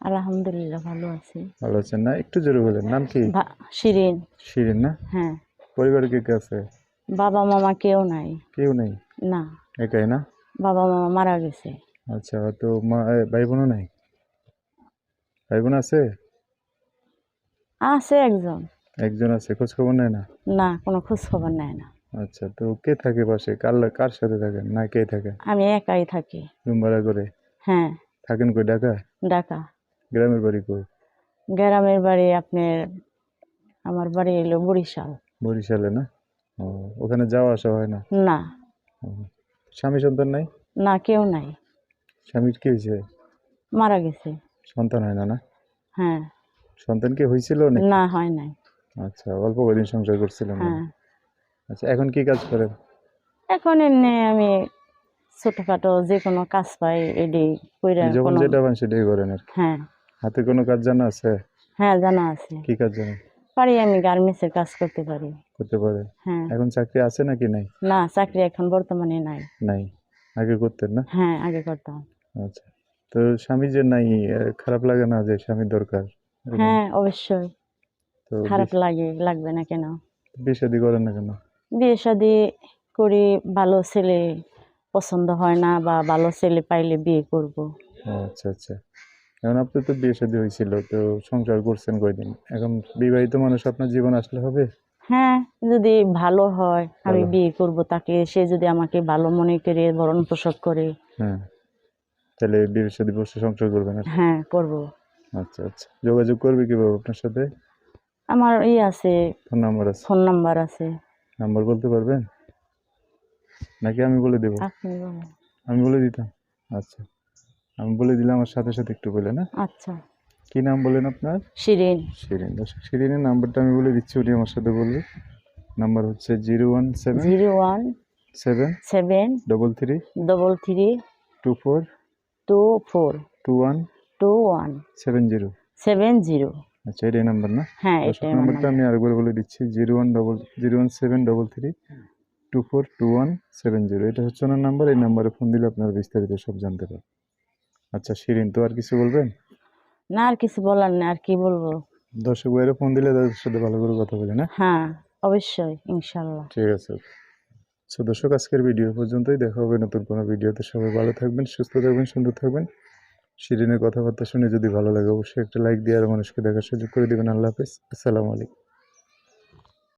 আলহামদুলিল্লাহ ভালো আছি। ভালো আছেন না? একটু জোরে বলেন নাম কি? শিরিন। শিরিন না? হ্যাঁ। পরিবারে কে কে আছে? বাবা মামা কেউ নাই। কেউ নেই? না। একাই না? বাবা মামা মারা গেছে। আচ্ছা তো মা ভাই বোনও নাই? ভাই বোন আছে? আছে একজন। একজন আছে খোঁজ খবর নেয় না? না কোনো খোঁজ খবর নেয় না। আচ্ছা তো কে থাকে পাশে? কার কার সাথে থাকেন? না কে থাকে? আমি একাই থাকি। রুম ভাড়া করে? হ্যাঁ। থাকেন কই ঢাকা ঢাকা। গ্রামের বাড়ি কই? গ্রামের বাড়ি আপনার আমার বাড়ি এলো বরিশাল। বরিশালে না? ওখানে যাওয়া আসা হয় না? না। স্বামী সন্তান নাই? না কেউ নাই। স্বামীর কি হয়েছে? মারা গেছে। সন্তান হয় না না? হ্যাঁ। সন্তান কি হয়েছিল না না হয় নাই। আচ্ছা অল্প কদিন সংসার করছিলেন মনে হয়। আচ্ছা এখন কি কাজ করেন? এখন এমনি আমি ছোটখাটো যে কোনো কাজ পাই এডি কইরা যখন কোনো যেটা পান সেটাই করেন আর। হ্যাঁ। হাতে কোনো কাজ জানা আছে? হ্যাঁ জানা আছে। কি কাজ জানেন পারি আমি গার্মেন্টসের কাজ করতে পারি। করতে পারে। হ্যাঁ। এখন চাকরি আছে নাকি নাই? না চাকরি এখন বর্তমানে নাই। নাই। আগে করতেন না? হ্যাঁ আগে করতাম। আচ্ছা। তো স্বামী যে নাই খারাপ লাগে না যে স্বামী দরকার? হ্যাঁ অবশ্যই। খারাপ লাগে লাগবে না কেন? বিয়ে শাদী করেন না কেন? বিয়ে শাদি করি ভালো ছেলে পছন্দ হয় না বা ভালো ছেলে পাইলে বিয়ে করব। আচ্ছা আচ্ছা। এখন আপনার তো বিয়ে শাদী হয়েছিল তো সংসার করছেন কয়দিন? এখন বিবাহিত মানুষ আপনার জীবন আসলে হবে? হ্যাঁ যদি ভালো হয় আমি বিয়ে করব তাকে। সে যদি আমাকে ভালো মনে করে ভরণ পোষণ করে। হ্যাঁ তাহলে বিয়ে শাদী বসে সংসার করবেন হ্যাঁ করব। আচ্ছা আচ্ছা। যোগাযোগ করবে কীভাবে আপনার সাথে? আমার ই আছে। ফোন নাম্বার আছে? ফোন নাম্বার আছে। নাম্বার বলতে পারবেন? নাকি আমি বলে দেবো? আপনি বলেন। আমি বলে দিতাম। আচ্ছা। আমি বলে দিলাম আমার সাথে সাথে একটু বলে না? আচ্ছা। কি নাম বলেন আপনার? শিরিন। শিরিন। দর্শক শিরিনের নাম্বারটা আমি বলে দিচ্ছি উনি আমার সাথে বলবে। নাম্বার হচ্ছে zero one seven zero one seven seven double three double three two four two four two one two one seven zero. Seven zero. আচ্ছা এটাই নাম্বার না? হ্যাঁ এটাই নাম্বারটা আমি আরেকবার বলে দিচ্ছি zero one double zero one seven double three two four two one seven zero. এটা হচ্ছে ওনার নাম্বার এই নাম্বারে ফোন দিলে আপনারা বিস্তারিত সব জানতে পারবেন। আচ্ছা শিরিন তো আর কিছু বলবেন? না আর কিছু বলার নেই আর কি বলব? দর্শক ভাইয়েরা ফোন দিলে তাদের সাথে ভালো করে কথা বলে না? হ্যাঁ অবশ্যই ইনশাল্লাহ। ঠিক আছে। সো দর্শক আজকের ভিডিও পর্যন্তই। দেখা হবে নতুন কোনো ভিডিওতে। সবাই ভালো থাকবেন সুস্থ থাকবেন সুন্দর থাকবেন। শিরিনের কথাবার্তা শুনে যদি ভালো লাগে অবশ্যই একটা লাইক দিয়ে আর মানুষকে দেখার সুযোগ করে দেবেন। আল্লাহ হাফেজ। আসসালামু আলাইকুম।